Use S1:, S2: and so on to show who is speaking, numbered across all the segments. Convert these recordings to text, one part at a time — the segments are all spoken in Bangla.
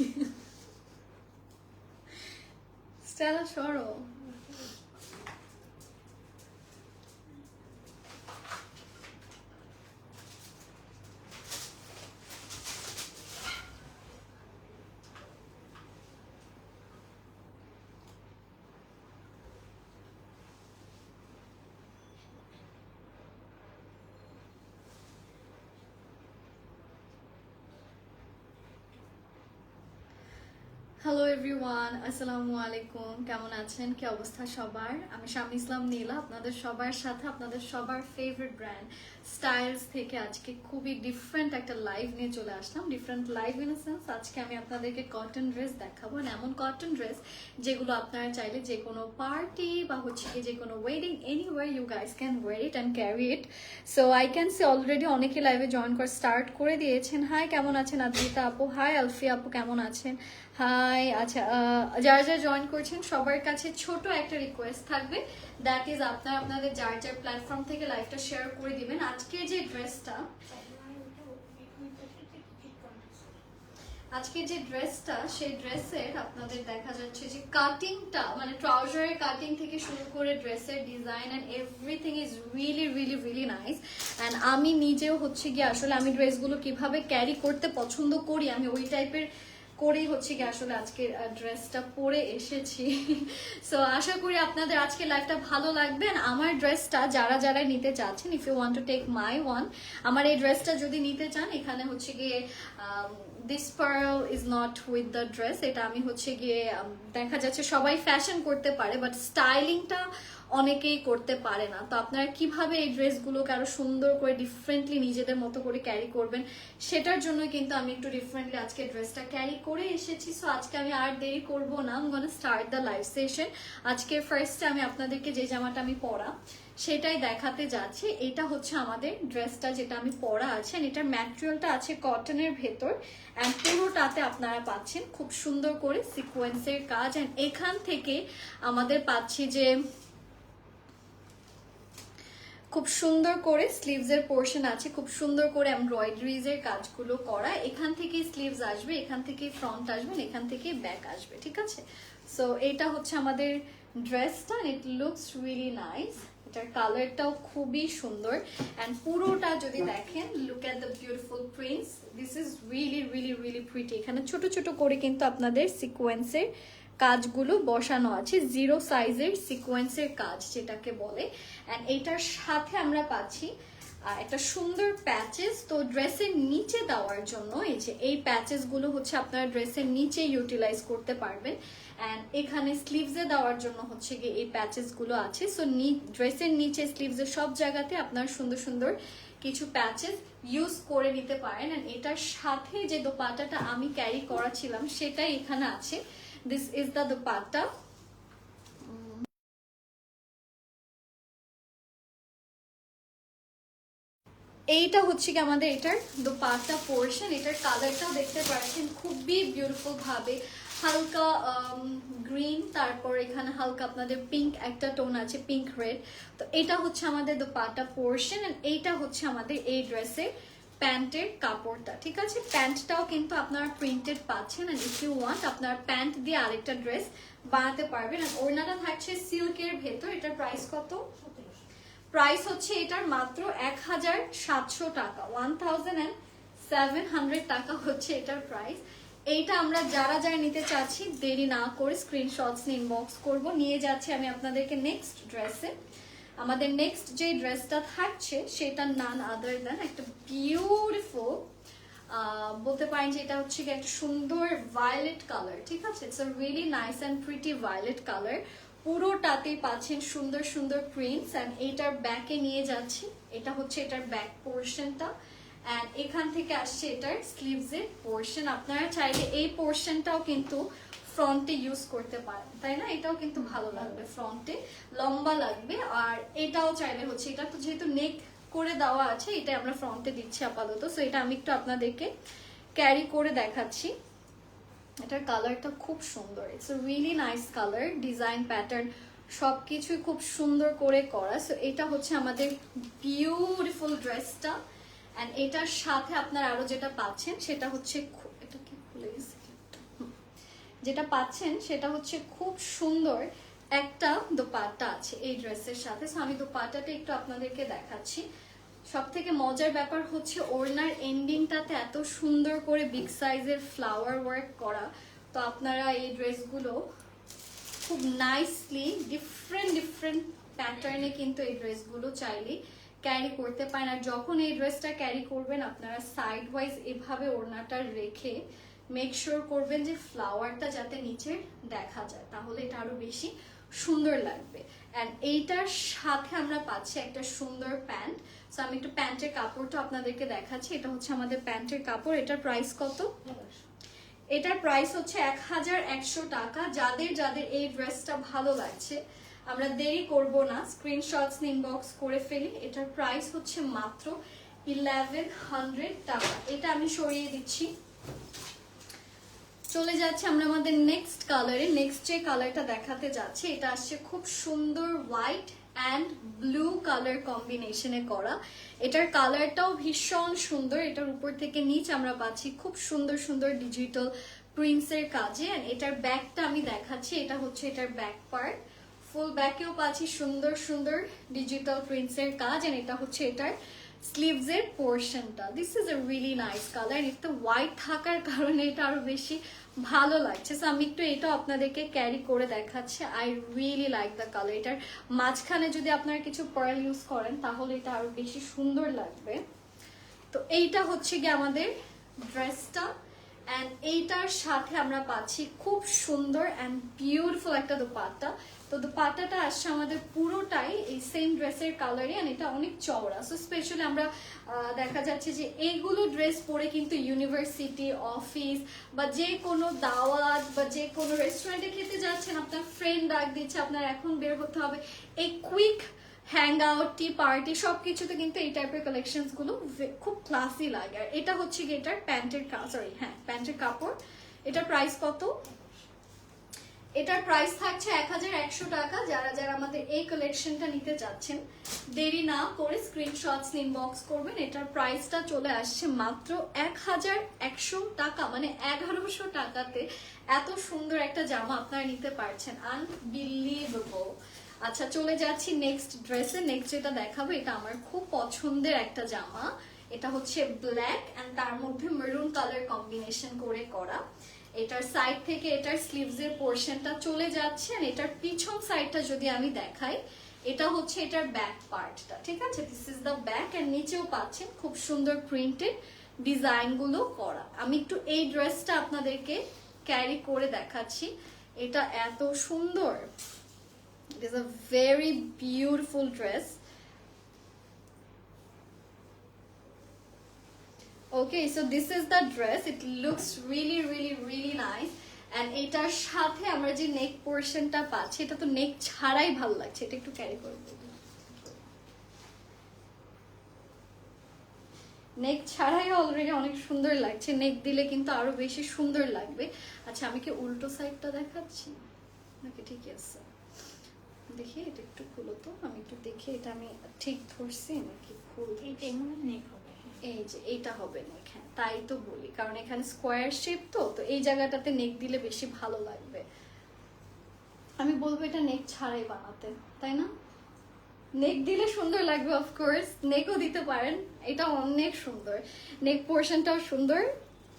S1: স্টেলা সরো হ্যালো এভরিওয়ান আসসালামু আলাইকুম কেমন আছেন? কি অবস্থা সবার? আমি শামি ইসলাম নীলা, আপনাদের সবার সাথে, আপনাদের সবার ফেভারিট ব্র্যান্ড স্টাইলস থেকে আজকে খুবই ডিফারেন্ট একটা লাইভ নিয়ে চলে আসলাম। ডিফারেন্ট লাইভ ইন সেন্স আজকে আমি আপনাদেরকে কটন ড্রেস দেখাবো। এমন কটন ড্রেস যেগুলো আপনারা চাইলে যে কোনো পার্টি বা হচ্ছে কি যে কোনো wedding anywhere you guys can wear it and carry it so I can see already অনেকে লাইভে জয়েন করে স্টার্ট করে দিয়েছেন। হাই কেমন আছেন আদ্রিতা আপু? হাই আলফিয়া আপু, কেমন আছেন? হাই আচ্ছা আহ, যারা যারা জয়েন করছেন সবার কাছে ছোট একটা রিকোয়েস্ট থাকবে। দ্যাট ইজ আপনারা আপনাদের যার যার প্ল্যাটফর্ম থেকে লাইভটা শেয়ার করে দিবেন। আজকের যে ড্রেসটা আজকে যে ড্রেসটা সেই ড্রেসের আপনাদের দেখা যাচ্ছে যে কাটিংটা মানে ট্রাউজারের কাটিং থেকে শুরু করে ড্রেসের design and everything is really really really nice and আমি নিজেও হচ্ছে গিয়ে আসলে আমি ড্রেসগুলো কীভাবে ক্যারি করতে পছন্দ করি আমি ওই টাইপের করেই হচ্ছে কি আসলে আজকে ড্রেসটা পরে এসেছি। সো আশা করি আপনাদের আজকে লাইফটা ভালো লাগবে। আমার ড্রেসটা যারা যারা নিতে চাচ্ছেন if you want to take my one আমার এই ড্রেসটা যদি নিতে চান, এখানে হচ্ছে গিয়ে this pearl is not with the dress এটা আমি হচ্ছে গিয়ে দেখা যাচ্ছে সবাই ফ্যাশন করতে পারে বাট স্টাইলিংটা অনেকেই করতে পারে না। তো আপনারা কীভাবে এই ড্রেসগুলোকে আরও সুন্দর করে ডিফারেন্টলি নিজেদের মতো করে ক্যারি করবেন, সেটার জন্য কিন্তু আমি একটু ডিফারেন্টলি আজকে ড্রেসটা ক্যারি করে এসেছি। সো আজকে আমি আর দেরি করব না। আমি স্টার্ট দ্য লাইভ সেশন আজকে ফার্স্টে আমি আপনাদেরকে যে জামাটা আমি পরা সেটাই দেখাতে যাচ্ছি। এটা হচ্ছে আমাদের ড্রেসটা যেটা আমি পরা আছে এটার ম্যাটেরিয়ালটা আছে কটনের ভেতর অ্যান্ড পুরোটাতে আপনারা পাচ্ছেন খুব সুন্দর করে সিকোয়েন্সের কাজ। অ্যান্ড এখান থেকে আমাদের পাচ্ছি যে খুব সুন্দর করে স্লিভস এর পোর্শন আছে, খুব সুন্দর করে এমব্রয়ডারিজ এর কাজগুলো করা। এখান থেকে স্লিভস আসবে, এখান থেকে ফ্রন্ট আসবে এখান থেকে ব্যাক আসবে, ঠিক আছে? সো এটা হচ্ছে আমাদের ড্রেসটা ইট লুকস রিয়েলি নাইস এটার কালারটাও খুবই সুন্দর অ্যান্ড পুরোটা যদি দেখেন look at the beautiful prints this is really really really pretty এখানে ছোট ছোট করে কিন্তু আপনাদের সিকোয়েন্সের কাজগুলো বসানো আছে। জিরো সাইজের সিকোয়েন্সের কাজ যেটাকে বলে। অ্যান্ড এটার সাথে আমরা পাচ্ছি একটা সুন্দর প্যাচেস তো ড্রেসের নিচে দেওয়ার জন্য এই যে, এই প্যাচেসগুলো হচ্ছে আপনারা ড্রেসের নিচে ইউটিলাইজ করতে পারবেন। অ্যান্ড এখানে স্লিভসে দেওয়ার জন্য হচ্ছে গিয়ে এই প্যাচেসগুলো আছে। সো ড্রেসের নিচে সব জায়গাতে আপনার সুন্দর সুন্দর কিছু প্যাচেস ইউজ করে নিতে পারেন। অ্যান্ড এটার সাথে যে দোপাটাটা আমি ক্যারি করাছিলাম, সেটাই এখানে আছে। This is the dupatta. এইটা হচ্ছে কি আমাদের এটার দোপাট্টা পোর্শন এটার কালারটাও দেখতে পাচ্ছেন খুবই বিউটিফুল ভাবে। হালকা গ্রিন তারপর এখানে হালকা আপনাদের পিঙ্ক একটা টোন আছে পিঙ্ক রেড তো এটা হচ্ছে আমাদের দোপাট্টা পোর্শন এইটা হচ্ছে আমাদের এই ড্রেসের প্যান্টের কাপড়টা, ঠিক আছে? প্যান্টটাও কিন্তু আপনারা প্রিন্টেড পাচ্ছেন and if you want, আপনার প্যান্ট দিয়ে আরেকটা ড্রেস বানাতে পারবেন। আর ওড়নাটা থাকছে সিল্কের ভেতর, এটার প্রাইস কত? প্রাইস হচ্ছে এটার মাত্র এক হাজার সাতশো টাকা। One thousand and seven hundred টাকা হচ্ছে এটার প্রাইস এইটা আমরা যারা যারা নিতে চাচ্ছি, দেরি না করে স্ক্রিনশটস নিয়ে ইনবক্স করব। নিয়ে যাচ্ছি আমি আপনাদেরকে নেক্সট ড্রেসে আমাদের নেক্সট যে ড্রেসটা থাকছে, সেটা নান আদার দেন একটা বিউটিফুল বলতে পারেন যে এটা হচ্ছে কি একটা সুন্দর ভায়োলেট কালার ঠিক আছে? It's a really nice and pretty violet colour পুরোটাতেই পাচ্ছেন সুন্দর সুন্দর প্রিন্টস অ্যান্ড এইটার ব্যাকে নিয়ে যাচ্ছি। এটা হচ্ছে এটার ব্যাক পোর্শনটা অ্যান্ড এখান থেকে আসছে এটার স্লিভস এর পোর্শন আপনারা চাইলে এই পোর্শনটাও কিন্তু ফ্রন্টে ইউজ করতে পারেন, তাই না? এটাও কিন্তু ভালো লাগবে ফ্রন্টে লম্বা লাগবে। আর এটাও চাইলে হচ্ছে, এটা তো যেহেতু নেক করে দেওয়া আছে এটা আমরা ফ্রন্টে দিচ্ছি আপাতত। সো এটা আমি একটু আপনাদেরকে ক্যারি করে দেখাচ্ছি। এটার কালারটা খুব সুন্দর। It's really nice colour design pattern সবকিছুই খুব সুন্দর করে করা। সো এটা হচ্ছে আমাদের বিউটিফুল ড্রেসটা অ্যান্ড এটার সাথে আপনার আরও যেটা পাচ্ছেন সেটা হচ্ছে যেটা পাচ্ছেন সেটা হচ্ছে খুব সুন্দর একটা দোপাট্টা আছে এই ড্রেসের সাথে। So, আমি দোপাট্টাটা একটু আপনাদেরকে দেখাচ্ছি। সব থেকে মজার ব্যাপার হচ্ছে ওড়নার এন্ডিংটাতে এত সুন্দর করে বিগ সাইজের ফ্লাওয়ার ওয়ার্ক করা। তো আপনারা এই ড্রেসগুলো খুব নাইসলি ডিফারেন্ট ডিফারেন্ট প্যাটার্নে কিন্তু এই ড্রেসগুলো চাইলে ক্যারি করতে পারেন আর যখন এই ড্রেসটা ক্যারি করবেন, আপনারা সাইড ওয়াইজ এভাবে ওড়নাটা রেখে মেক শিওর করবেন যে ফ্লাওয়ারটা যাতে নিচে দেখা যায়। তাহলে এটা আরও বেশি সুন্দর লাগবে। অ্যান্ড এইটার সাথে আমরা পাচ্ছি একটা সুন্দর প্যান্ট সো আমি একটু প্যান্টের কাপড়টা আপনাদেরকে দেখাচ্ছি। এটা হচ্ছে আমাদের প্যান্টের কাপড়। এটার প্রাইস কত? এটার প্রাইস হচ্ছে এক হাজার একশো টাকা। যাদের যাদের এই ড্রেসটা ভালো লাগছে আমরা দেরি করব না স্ক্রিনশটস ইনবক্স করে ফেলি। এটার প্রাইস হচ্ছে মাত্র ইলেভেন হান্ড্রেড টাকা। এটা আমি সরিয়ে দিচ্ছি। চলে যাচ্ছে আমরা আমাদের নেক্সট কালারে নেক্সট যে কালারটা দেখাতে যাচ্ছি, এটা আসছে খুব সুন্দর হোয়াইট অ্যান্ড ব্লু কালার কম্বিনেশনে করা। এটার কালারটাও ভীষণ সুন্দর। এটার উপর থেকে নিচ আমরা পাচ্ছি খুব সুন্দর সুন্দর ডিজিটাল প্রিন্টসের কাজে। And এটার ব্যাকটা আমি দেখাচ্ছি। এটা হচ্ছে এটার ব্যাক পার্ট ফুল ব্যাকেও পাচ্ছি সুন্দর সুন্দর ডিজিটাল প্রিন্টসের কাজ, and এটা হচ্ছে এটার স্লিভস এর পোর্শনটা this is a really nice colour এটা হোয়াইট থাকার কারণে এটা আরও বেশি ভালো লাগছে। সো আমি একটু এটা আপনাদেরকে ক্যারি করে দেখাচ্ছি। I really like the colour এটার মাঝখানে যদি আপনারা কিছু পার্ল ইউজ করেন, তাহলে এটা আরও বেশি সুন্দর লাগবে। তো এইটা হচ্ছে গিয়ে আমাদের ড্রেসটা অ্যান্ড এইটার সাথে আমরা পাচ্ছি খুব সুন্দর অ্যান্ড বিউটিফুল একটা দোপাট্টা। তো দোপাট্টাটা আসছে আমাদের পুরোটাই এই সেম ড্রেসের কালারই অ্যান্ড এটা অনেক চওড়া। সো স্পেশালি আমরা দেখা যাচ্ছে যে এইগুলো ড্রেস পরে কিন্তু ইউনিভার্সিটি অফিস বা যে কোনো দাওয়াত বা যে কোনো রেস্টুরেন্টে খেতে যাচ্ছেন, আপনার ফ্রেন্ড ডাক দিচ্ছে, আপনার এখন বের হতে হবে। এই quick hang out tea party সব কিছুতে কিন্তু এই টাইপের কালেকশনসগুলো খুব ক্লাসি লাগে। আর এটা হচ্ছে কি এটার প্যান্টের সরি হ্যাঁ প্যান্টের কাপড়। এটার প্রাইস কত? এটার প্রাইস থাকছে এক হাজার একশো টাকা। যারা যারা আমাদের এই কালেকশনটা নিতে চাচ্ছেন দেরি না করে স্ক্রিনশটস ইনবক্স করবেন। এটার প্রাইসটা চলে আসছে মাত্র এক হাজার একশো টাকা। মানে এগারোশো টাকাতে এত সুন্দর একটা জামা আপনারা নিতে পারছেন। আনবিলিভেবল আচ্ছা চলে যাচ্ছি নেক্সট ড্রেসে নেক্সট যেটা দেখাবো, এটা আমার খুব পছন্দের একটা জামা। এটা হচ্ছে ব্ল্যাক অ্যান্ড তার মধ্যে মেরুন কালার কম্বিনেশন করে করা। এটার সাইড থেকে এটার স্লিভস এর পোর্শনটা চলে যাচ্ছে আর এটার পিছন সাইডটা যদি আমি দেখাই, এটা হচ্ছে এটার ব্যাক পার্টটা ঠিক আছে? This is the back and নিচেও পাচ্ছেন, খুব সুন্দর প্রিন্টেড ডিজাইনগুলো করা। আমি একটু এই ড্রেসটা আপনাদেরকে ক্যারি করে দেখাচ্ছি। এটা এত সুন্দর। It is a very beautiful dress okay so this is the dress it looks really really really nice and এটার সাথে আমরা যে নেক পোর্শনটা পাচ্ছি, এটা তো নেক ছাড়াই ভালো লাগছে। এটা একটু ক্যারি করব নেক ছাড়াই অলরেডি অনেক সুন্দর লাগছে। নেক দিলে কিন্তু আরও বেশি সুন্দর লাগবে। আচ্ছা আমি কি উল্টো সাইডটা দেখাচ্ছি? নাকি ঠিক আছে? দেখি এটা একটু খুলো তো। আমি একটু দেখি এটা আমি ঠিক ধরছি নাকি ভুল?
S2: এইটা এমন নেক হবে হ্যাঁ।
S1: এই যে এইটা হবে নেক হ্যাঁ তাই তো বলি। কারণ এখানে স্কোয়ার শেপ তো তো এই জায়গাটাতে নেক দিলে বেশি ভালো লাগবে। আমি বলব এটা নেক ছাড়াই বানাতে তাই না? নেক দিলে সুন্দর লাগবে অফকোর্স নেকও দিতে পারেন এটা অনেক সুন্দর। নেক পোর্শনটাও সুন্দর।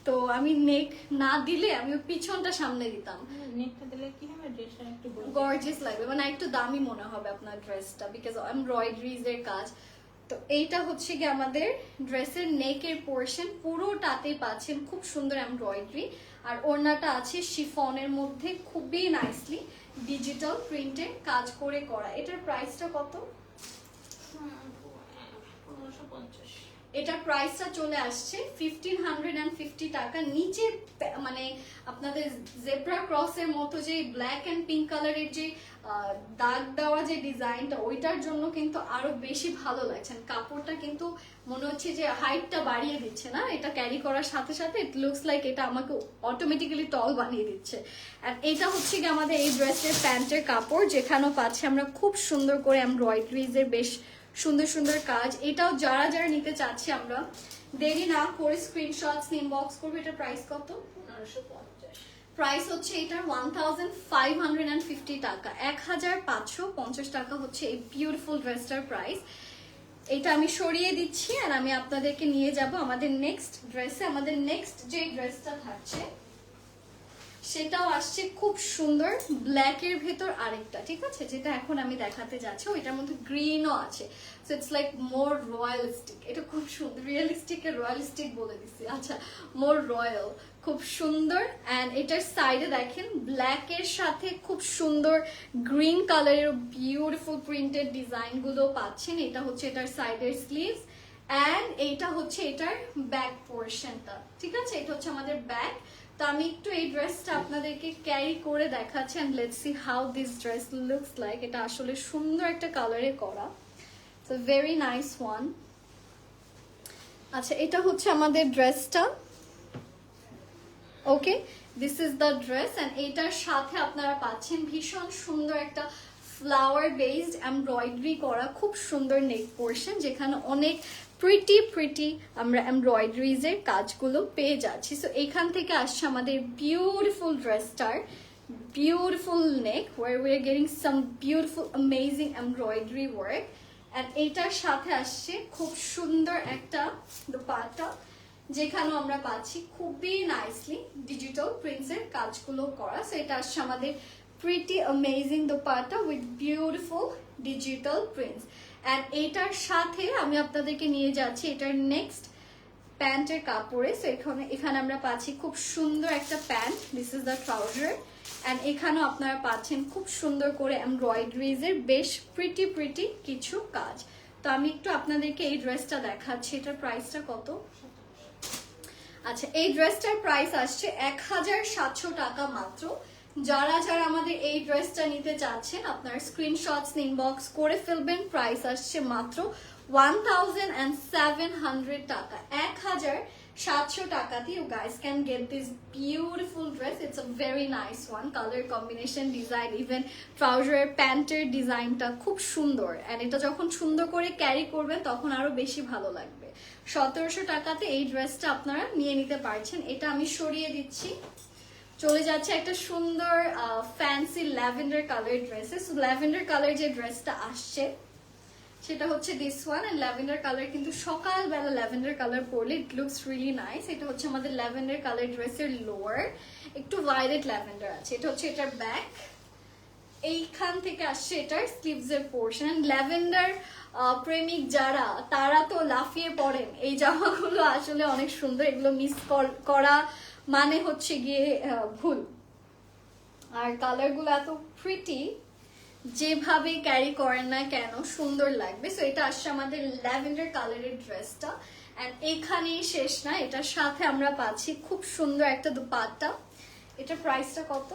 S1: তো আমি নেক না দিলে আমি পিছনটা সামনে দিতাম।
S2: নেকটা দিলে কি হবে? ড্রেসটা একটু
S1: গর্জিয়াস লাগবে। মানে একটু দামি মনে হবে আপনার ড্রেসটা বিকজ এমব্রয়ডারিজ এর কাজ। তো এইটা হচ্ছে কি আমাদের ড্রেসের নেকের পোর্শন পুরোটাতে পাচ্ছেন খুব সুন্দর এমব্রয়ডারি আর ওড়নাটা আছে শিফনের মধ্যে খুবই নাইসলি ডিজিটাল প্রিন্টে কাজ করে করা। এটার প্রাইসটা কত?
S2: পনেরোশো পঞ্চাশ।
S1: এটার প্রাইসটা চলে আসছে ফিফটিন হান্ড্রেড অ্যান্ড ফিফটি টাকা। নিচে মানে আপনাদের জেব্রা ক্রসের মতো যে ব্ল্যাক অ্যান্ড পিঙ্ক কালারের যে দাগ দেওয়া যে ডিজাইনটা ওইটার জন্য কিন্তু আরও বেশি ভালো লাগছে। কাপড়টা কিন্তু মনে হচ্ছে যে হাইটটা বাড়িয়ে দিচ্ছে না। এটা ক্যারি করার সাথে সাথে ইট লুকস লাইক এটা আমাকে অটোমেটিক্যালি টল বানিয়ে দিচ্ছে। আর এটা হচ্ছে কি আমাদের এই ড্রেসের প্যান্টের কাপড়, যেখানেও পাচ্ছি আমরা খুব সুন্দর করে এমব্রয়ডারিজ এর বেশ সুন্দর সুন্দর কাজ। এটাও যারা যারা নিতে চাচ্ছি আমরা দেরি না করে স্ক্রিনশটস ইনবক্স করবে। এটা প্রাইস কত? প্রাইস হচ্ছে এটার one thousand five hundred and fifty টাকা। এক হাজার পাঁচশো পঞ্চাশ টাকা হচ্ছে এই বিউটিফুল ড্রেসটার প্রাইস এটা আমি সরিয়ে দিচ্ছি আর আমি আপনাদেরকে নিয়ে যাব আমাদের নেক্সট ড্রেসে আমাদের নেক্সট যে ড্রেসটা থাকছে সেটাও আসছে খুব সুন্দর। ব্ল্যাক এর ভেতর আরেকটা, ঠিক আছে? যেটা এখন আমি দেখাতে যাচ্ছি ওইটার মধ্যে গ্রিনও আছে। So it's like more royalistic এটা খুব সুন্দর রিয়েলিস্টিক রয়্যালিস্টিক বলে দিচ্ছি আচ্ছা মোর রয়্যাল খুব সুন্দর। অ্যান্ড এটার সাইডে দেখেন ব্ল্যাক এর সাথে খুব সুন্দর গ্রিন কালারের বিউটিফুল প্রিন্টেড ডিজাইনগুলো পাচ্ছেন। এটা হচ্ছে এটার সাইডের স্লিভস অ্যান্ড এইটা হচ্ছে এটার ব্যাক পোর্শনটা ঠিক আছে? এটা হচ্ছে আমাদের ব্যাক তো আমি একটু এই ড্রেসটা আপনাদেরকে ক্যারি করে দেখাচ্ছি and let's see how this dress looks like এটা আসলে সুন্দর একটা কালারে করা। তো ভেরি নাইস ওয়ান আচ্ছা এটা হচ্ছে আমাদের ড্রেসটা okay this is the dress and এটার সাথে আপনারা পাচ্ছেন ভীষণ সুন্দর একটা ফ্লাওয়ার বেসড এমব্রয়ডারি করা। খুব সুন্দর নেক পোর্শন যেখানে অনেক প্রিটি প্রিটি আমরা এমব্রয়ডারিজ এর কাজগুলো পেয়ে যাচ্ছি। সো এখান থেকে আসছে আমাদের বিউটিফুল ড্রেসটার beautiful neck wear we are getting some beautiful amazing embroidery work and এটার সাথে আসছে খুব সুন্দর একটা দোপাট্টা, যেখানেও আমরা পাচ্ছি খুবই নাইসলি ডিজিটাল প্রিন্টসের কাজগুলো করা। সো এটা আসছে আমাদের pretty amazing dupatta with beautiful digital prints and এটার সাথে আমি আপনাদেরকে নিয়ে যাচ্ছি, এটার নেক্সট প্যান্টের কাপড়ে। সো এখানে এখানে আমরা পাচ্ছি খুব সুন্দর একটা pant. This is the trouser and এখানেও আপনারা পাচ্ছেন খুব সুন্দর করে এমব্রয়ডারিজ এর বেশ প্রিটি প্রিটি কিছু কাজ। তো আমি একটু আপনাদেরকে এই ড্রেসটা দেখাচ্ছি। এটার প্রাইসটা কত? আচ্ছা এই ড্রেসটার প্রাইস আসছে এক হাজার সাতশো টাকা মাত্র। যারা যারা আমাদের এই ড্রেসটা নিতে চাচ্ছেন, আপনার স্ক্রিনশটস ইনবক্স করে ফেলবেন। প্রাইস আসছে মাত্র ওয়ান অ্যান্ড সেভেন হান্ড্রেড টাকা। এক হাজার সাতশো টাকাতে you guys can get this beautiful dress it's a very nice one colour combination design even ট্রাউজারের প্যান্টের ডিজাইনটা খুব সুন্দর। অ্যান্ড এটা যখন সুন্দর করে ক্যারি করবেন, তখন আরও বেশি ভালো লাগবে। সতেরোশো টাকাতে এই ড্রেসটা আপনারা নিয়ে নিতে পারছেন। এটা আমি সরিয়ে দিচ্ছি। চলে যাচ্ছে একটা সুন্দর ফ্যান্সি ল্যাভেন্ডার কালার ড্রেসে সো ল্যাভেন্ডার কালার যে ড্রেসটা আসছে, সেটা হচ্ছে this one and lavender colour কিন্তু সকালবেলা ল্যাভেন্ডার কালার পরলে ইট লুকস রিয়েলি নাইস এটা হচ্ছে আমাদের ল্যাভেন্ডার কালার ড্রেসের লোয়ার একটু ভায়োলেট ল্যাভেন্ডার আছে। এটা হচ্ছে এটার ব্যাক এইখান থেকে আসছে এটার স্লিভস এর পোর্শন ল্যাভেন্ডার প্রেমিক যারা, তারা তো লাফিয়ে পড়েন। এই জামাগুলো আসলে অনেক সুন্দর। এগুলো মিস করা মানে হচ্ছে গিয়ে ভুল। আর কালারগুলো এত প্রিটি যেভাবে ক্যারি করেন না কেন, সুন্দর লাগবে। সো এটা আসছে আমাদের ল্যাভেন্ডার কালারের ড্রেসটা অ্যান্ড এখানেই শেষ না, এটার সাথে আমরা পাচ্ছি খুব সুন্দর একটা দুপাট্টা। এটার প্রাইসটা কত?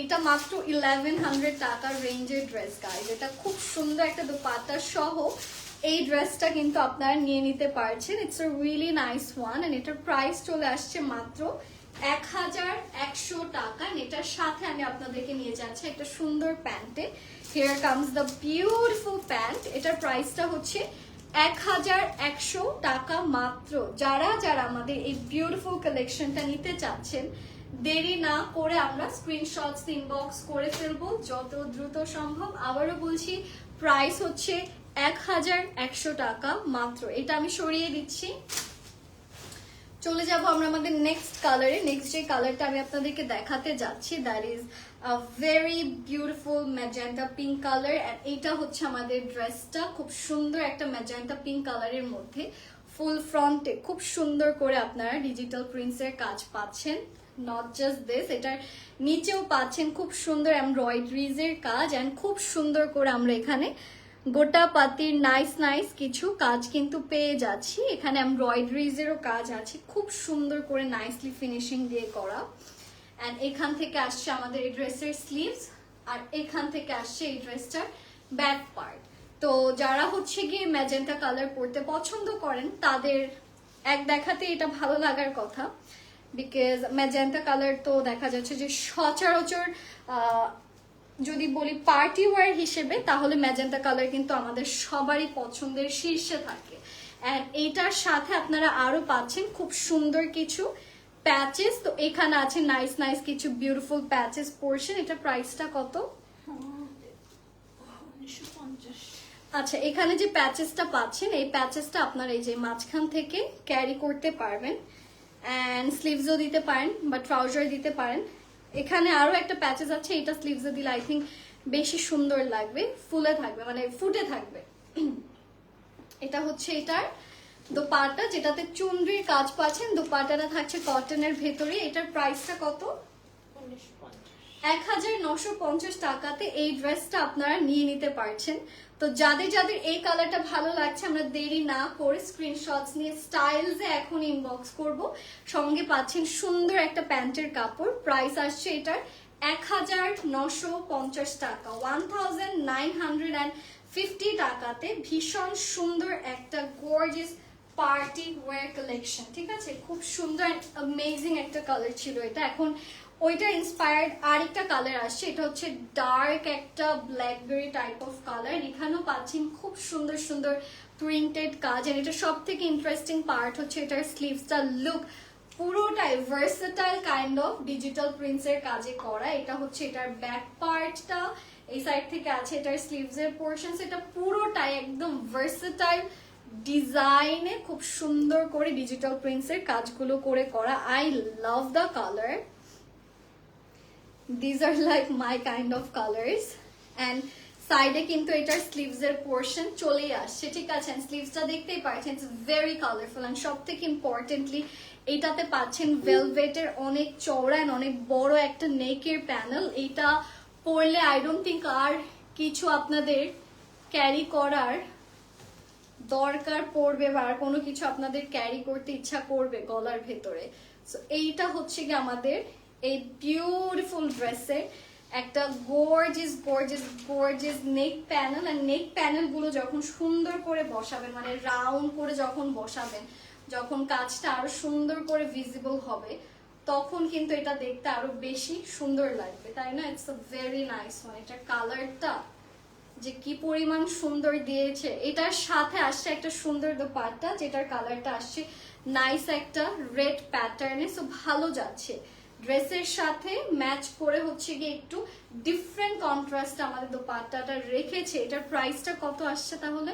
S1: এটা মাত্র ইলেভেন হান্ড্রেড টাকার রেঞ্জের ড্রেস গাইজ এটা খুব সুন্দর একটা দোপাট্টা সহ এই ড্রেসটা কিন্তু আপনারা নিয়ে নিতে পারছেন। It's a really nice one and এটার প্রাইস চলে আসছে মাত্র এক হাজার একশো টাকা এটার সাথে আমি আপনাদেরকে নিয়ে যাচ্ছি একটা সুন্দর প্যান্টে। Here comes the beautiful pant এটার প্রাইসটা হচ্ছে এক হাজার একশো টাকা মাত্র। যারা যারা আমাদের এই বিউটিফুল কালেকশনটা নিতে চাচ্ছেন, দেরি না করে আমরা স্ক্রিনশটস ইনবক্স করে ফেলব। যত দ্রুত সম্ভব। আবারও বলছি প্রাইস হচ্ছে এক হাজার একশো টাকা মাত্র। এটা আমি সরিয়ে দিচ্ছি। চলে যাব আমরা আমাদের নেক্সট কালারে নেক্সট যে কালারটা আমি আপনাদেরকে দেখাতে যাচ্ছি that is a very beautiful magenta pink colour and এটা হচ্ছে আমাদের ড্রেসটা খুব সুন্দর একটা ম্যাজেন্টা পিঙ্ক কালারের মধ্যে। ফুল ফ্রন্টে খুব সুন্দর করে আপনারা ডিজিটাল প্রিন্টসের কাজ পাচ্ছেন। নট জাস্ট দিস এটার নিচেও পাচ্ছেন খুব সুন্দর এমব্রয়ডারিজ এর কাজ। অ্যান্ড খুব সুন্দর করে আমরা এখানে গোটা পাতির নাইস নাইস কিছু কাজ কিন্তু পেয়ে যাচ্ছি। এখানে এমব্রয়ডারিজ এরও কাজ আছে। খুব সুন্দর করে নাইসলি ফিনিশিং দিয়ে করা। অ্যান্ড এখান থেকে আসছে আমাদের এই ড্রেসের স্লিভস আর এখান থেকে আসছে এই ড্রেসটার ব্যাক পার্ট তো যারা হচ্ছে গিয়ে ম্যাজেন্টা কালার পরতে পছন্দ করেন, তাদের এক দেখাতে এটা ভালো লাগার কথা। বিকজ ম্যাজেন্টা কালার তো দেখা যাচ্ছে যে সচরাচর যদি বলি পার্টি ওয়্যার হিসেবে, তাহলে ম্যাজেন্টা কালার কিন্তু আমাদের সবারই পছন্দের শীর্ষে থাকে। অ্যান্ড এইটার সাথে আপনারা আরও পাচ্ছেন খুব সুন্দর কিছু প্যাচেস তো এখানে আছে নাইস নাইস কিছু বিউটিফুল প্যাচেস পোর্শন এটা প্রাইসটা কত? আচ্ছা এখানে যে প্যাচেসটা পাচ্ছেন, এই প্যাচেসটা আপনার এই যে মাঝখান থেকে ক্যারি করতে পারবেন। অ্যান্ড স্লিভসও দিতে পারেন বা ট্রাউজার দিতে পারেন। এখানে আরও একটা প্যাচেস আছে এটা স্লিভসে দিলে আই থিঙ্ক বেশি সুন্দর লাগবে ফুলে থাকবে মানে ফুটে থাকবে। এটা হচ্ছে এটার দোপাটা যেটাতে চুনরির কাজ পাচ্ছেন দোপাটাটা থাকছে কটনের ভেতরে। এটার প্রাইসটা কত? এক হাজার নশো পঞ্চাশ টাকাতে এই ড্রেসটা আপনারা নিয়ে নিতে পারছেন। তো যাদের যাদের এই কালারটা ভালো লাগছে, আমরা দেরি না করে স্ক্রিনশটস নিয়ে স্টাইলসে এখন ইনবক্স করব। সঙ্গে পাচ্ছেন সুন্দর একটা প্যান্টের কাপড়। প্রাইস আসছে এটার এক হাজার নশো পঞ্চাশ টাকা। One thousand nine hundred and fifty টাকাতে ভীষণ সুন্দর একটা গর্জিয়াস পার্টি ওয়্যার কালেকশন ঠিক আছে? খুব সুন্দর অ্যান্ড অ্যামেজিং একটা কালার ছিল এটা। এখন ওইটা ইন্সপায়ার্ড আরেকটা কালার আসছে, এটা হচ্ছে ডার্ক একটা ব্ল্যাকবেরি টাইপ অফ কালার এখানেও পাচ্ছেন খুব সুন্দর সুন্দর প্রিন্টেড কাজ আর এটা সব থেকে ইন্টারেস্টিং পার্ট হচ্ছে এটার স্লিভসটা লুক পুরোটাই ভার্সেটাইল কাইন্ড অফ ডিজিটাল প্রিন্টসের কাজে করা, এটা হচ্ছে এটার ব্যাক পার্টটা এই সাইড থেকে আছে এটার স্লিভস এর পোর্শন এটা পুরোটাই একদম ভার্সেটাইল ডিজাইনে খুব সুন্দর করে ডিজিটাল প্রিন্টসের কাজগুলো করে করা I love the colour these are like my kind of colours and সাইডে কিন্তু এটার স্লিভস এর পোর্শন চলেই আসছে, ঠিক আছে? স্লিভসটা দেখতেই পাচ্ছেন ইটস ভেরি কালারফুল অ্যান্ড সব থেকে ইম্পর্টেন্টলি এটাতে পাচ্ছেন ভেলভেটের অনেক চওড়া and অনেক বড় একটা নেকের প্যানেল এটা পরলে আই ডোন্ট থিঙ্ক আর কিছু আপনাদের ক্যারি করার দরকার পড়বে বা আর কোনো কিছু আপনাদের ক্যারি করতে ইচ্ছা করবে গলার ভেতরে। সো এইটা হচ্ছে কি আমাদের এই বিউটিফুল ড্রেসের একটা gorgeous gorgeous gorgeous neck panel আর নেক প্যানেলগুলো যখন সুন্দর করে বসাবেন মানে রাউন্ড করে যখন বসাবেন, যখন কাজটা আরও সুন্দর করে ভিজিবল হবে, তখন কিন্তু এটা দেখতে আরও বেশি সুন্দর লাগবে, তাই না? It's a very nice one এটার কালারটা যে কি পরিমাণ সুন্দর দিয়েছে, এটার সাথে আসছে একটা সুন্দর দোপাট্টা, যেটার কালারটা আসছে নাইস একটা রেড প্যাটার্নে সো ভালো যাচ্ছে। ড্রেসের সাথে ম্যাচ করে হচ্ছে গিয়ে একটু ডিফারেন্ট কন্ট্রাস্ট আমাদের দোপাট্টাটা রেখেছে। এটার প্রাইসটা কত আসছে তাহলে?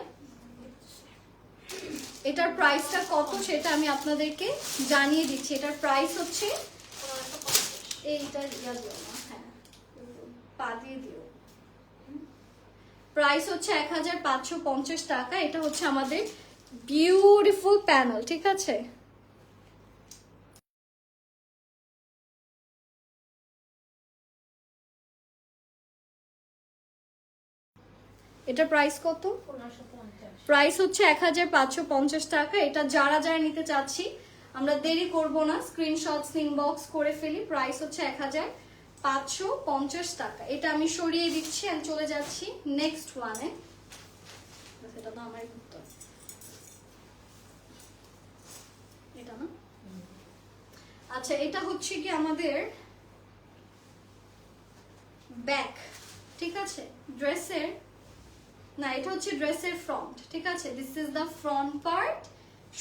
S1: এটার প্রাইসটা কত সেটা আমি আপনাদেরকে জানিয়ে দিচ্ছি। এটার প্রাইস হচ্ছে দিও না হ্যাঁ। পা দিয়ে দিও। প্রাইস হচ্ছে এক হাজার পাঁচশো পঞ্চাশ টাকা। এটা হচ্ছে আমাদের বিউটিফুল প্যানেল ঠিক আছে? এটা প্রাইস কত? প্রাইস হচ্ছে এক হাজার পাঁচশো পঞ্চাশ টাকা। এটা যারা যারা নিতে চাচ্ছি, আমরা দেরি করব না। স্ক্রিনশটস ইনবক্স করে ফেলি। প্রাইস হচ্ছে এক হাজার পাঁচশো পঞ্চাশ টাকা। এটা আমি সরিয়ে দিচ্ছি আমি চলে যাচ্ছি নেক্সট ওয়ানে এটা তো আমার এটা না? আচ্ছা এটা হচ্ছে কি আমাদের ব্যাক ঠিক আছে? ড্রেসের না, এটা হচ্ছে ড্রেসের ফ্রন্ট ঠিক আছে? This is the front part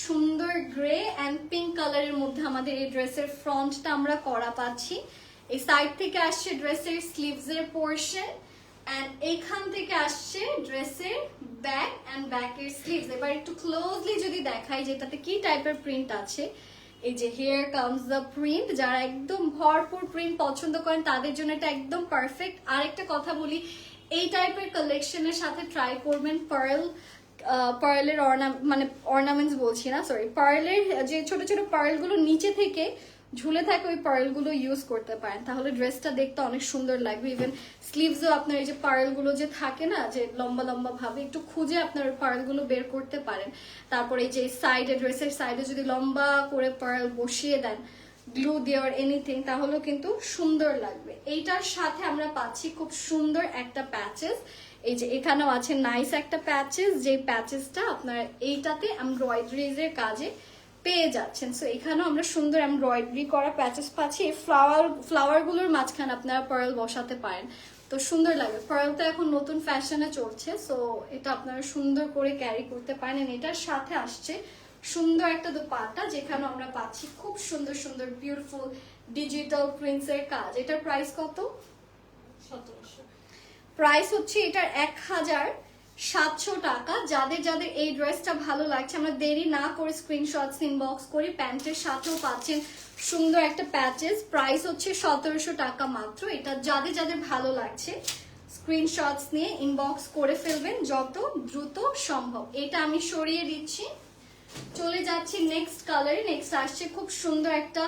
S1: সুন্দর গ্রে অ্যান্ড পিঙ্ক কালারের মধ্যে আমাদের এই ড্রেসের ফ্রন্টটা আমরা করা পাচ্ছি। এই সাইড থেকে আসছে ড্রেসের স্লিভস এর পোর্শন অ্যান্ড এখান থেকে আসছে ড্রেসের ব্যাক অ্যান্ড ব্যাকের স্লিভস এবার একটু ক্লোজলি যদি দেখাই যেটাতে কি টাইপের প্রিন্ট আছে, এই যে হেয়ার কামস দ্য প্রিন্ট যারা একদম ভরপুর প্রিন্ট পছন্দ করেন তাদের জন্য এটা একদম পারফেক্ট আরেকটা কথা বলি এই টাইপের কালেকশনের সাথে ট্রাই করবেন পার্ল পার্লের মানে অর্নামেন্টস বলছি না সরি পার্লের যে ছোট ছোট পার্লগুলো নিচে থেকে ঝুলে থাকে ওই পার্লগুলো ইউজ করতে পারেন। তাহলে ড্রেসটা দেখতে অনেক সুন্দর লাগবে। ইভেন স্লিভসও আপনার এই যে পার্লগুলো যে থাকে না, যে লম্বা লম্বা ভাবে, একটু খুঁজে আপনার ওই পার্লগুলো বের করতে পারেন। তারপরে এই যে সাইডে ড্রেসের সাইডে যদি লম্বা করে পার্ল বসিয়ে দেন গ্লু দেওয়ার এনিথিং তাহলেও কিন্তু সুন্দর লাগবে। এইটার সাথে আমরা পাচ্ছি খুব সুন্দর একটা প্যাচেস এই যে এখানেও আছে নাইস একটা প্যাচেস যে প্যাচেসটা আপনার এইটাতে এমব্রয়ডারিজ এর কাজে পেয়ে যাচ্ছেন। সো এখানেও আমরা সুন্দর এমব্রয়ডারি করা প্যাচেস পাচ্ছি। এই ফ্লাওয়ার ফ্লাওয়ারগুলোর মাঝখানে আপনারা পার্ল বসাতে পারেন। তো সুন্দর লাগে পার্ল তো এখন নতুন ফ্যাশনে চলছে সো এটা আপনারা সুন্দর করে ক্যারি করতে পারেন। এটার সাথে আসছে সুন্দর একটা দোপাট্টা যেখানে আমরা পাচ্ছি খুব সুন্দর সুন্দর বিউটিফুল ডিজিটাল প্রিন্টসের কাজ। এটার প্রাইস কত?
S2: সতেরোশো।
S1: প্রাইস হচ্ছে এটার এক হাজার সাতশো টাকা। যাদের যাদের এই ড্রেসটা ভালো লাগছে আমরা দেরি না করে স্ক্রিনশটস ইনবক্স করি প্যান্টের সাথেও পাচ্ছেন সুন্দর একটা প্যাচেস প্রাইস হচ্ছে সতেরোশো টাকা মাত্র। এটা যাদের যাদের ভালো লাগছে স্ক্রিনশটস নিয়ে ইনবক্স করে ফেলবেন যত দ্রুত সম্ভব। এটা আমি সরিয়ে দিচ্ছি। চলে যাচ্ছি নেক্সট কালারে নেক্সট আসছে খুব সুন্দর একটা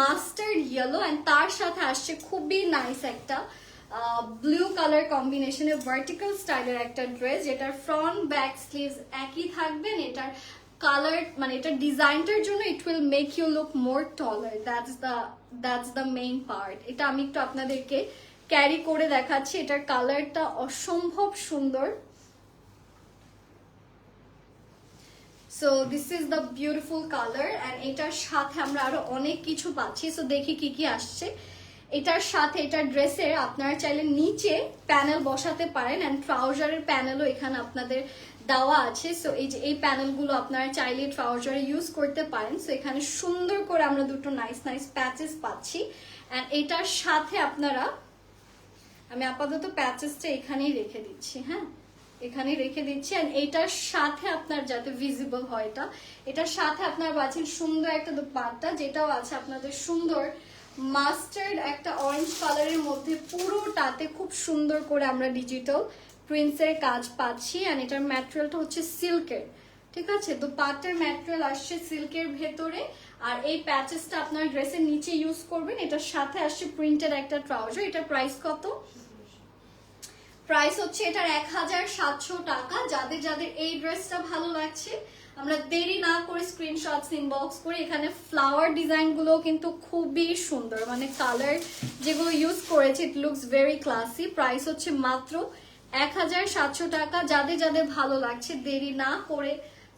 S1: মাস্টার্ড ইয়েলো অ্যান্ড তার সাথে আসছে খুবই নাইস একটা ব্লু কালার কম্বিনেশনে ভার্টিক্যাল স্টাইলের একটা ড্রেস যেটার ফ্রন্ট ব্যাক স্লিভস একই থাকবেন এটার কালার মানে এটার ডিজাইনটার জন্য it will make you look more taller that's the that's the main part এটা আমি একটু আপনাদেরকে ক্যারি করে দেখাচ্ছি। এটার কালারটা অসম্ভব সুন্দর। So this is the beautiful colour and এটার সাথে আমরা আরও অনেক কিছু পাচ্ছি। সো দেখি কি কি আসছে। এটার সাথে এটার ড্রেসের আপনারা চাইলে নিচে প্যানেল বসাতে পারেন অ্যান্ড ট্রাউজারের প্যানেলও এখানে আপনাদের দেওয়া আছে। সো এই যে এই প্যানেলগুলো আপনারা চাইলে ট্রাউজারে ইউজ করতে পারেন। সো এখানে সুন্দর করে আমরা দুটো নাইস নাইস প্যাচেস পাচ্ছি। অ্যান্ড এটার সাথে আপনারা, আমি আপাতত প্যাচেসটা এখানেই রেখে দিচ্ছি হ্যাঁ? এখানে রেখে দিচ্ছি। আর এটার সাথে আপনার যাতে ভিজিবল হয় এটা, এটার সাথে আপনার পাচ্ছেন সুন্দর একটা দোপাট্টা, যেটাও আছে আপনাদের সুন্দর মাস্টার্ড একটা অরেঞ্জ কালারের মধ্যে পুরোটাতে খুব সুন্দর করে আমরা ডিজিটাল প্রিন্টসের কাজ পাচ্ছি। আর এটার ম্যাটেরিয়ালটা হচ্ছে সিল্কের ঠিক আছে? তো পাটের ম্যাটেরিয়াল আসছে সিল্কের ভেতরে। আর এই প্যাচেসটা আপনার ড্রেসের নিচে ইউজ করবেন। এটার সাথে আসছে প্রিন্টেড একটা ট্রাউজার এটার প্রাইস কত? প্রাইস হচ্ছে এটার এক হাজার সাতশো টাকা। যাদের যাদের এই ড্রেসটা ভালো লাগছে, আমরা দেরি না করে স্ক্রিনশটস ইনবক্স করে এখানে ফ্লাওয়ার ডিজাইনগুলো কিন্তু খুবই সুন্দর। মানে কালার যেগুলো ইউজ করেছে it looks very classy price হচ্ছে মাত্র এক হাজার সাতশো টাকা। যাদের যাদের ভালো লাগছে, দেরি না করে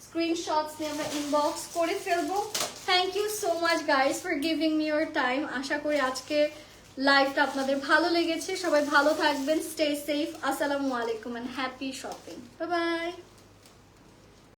S1: স্ক্রিনশটস নিয়ে আমরা ইনবক্স করে ফেলব। Thank you so much guys for giving me your time আশা করি আজকে লাইভটা আপনাদের ভালো লেগেছে। সবাই ভালো থাকবেন স্টে সেফ আসসালামু আলাইকুম and happy shopping bye bye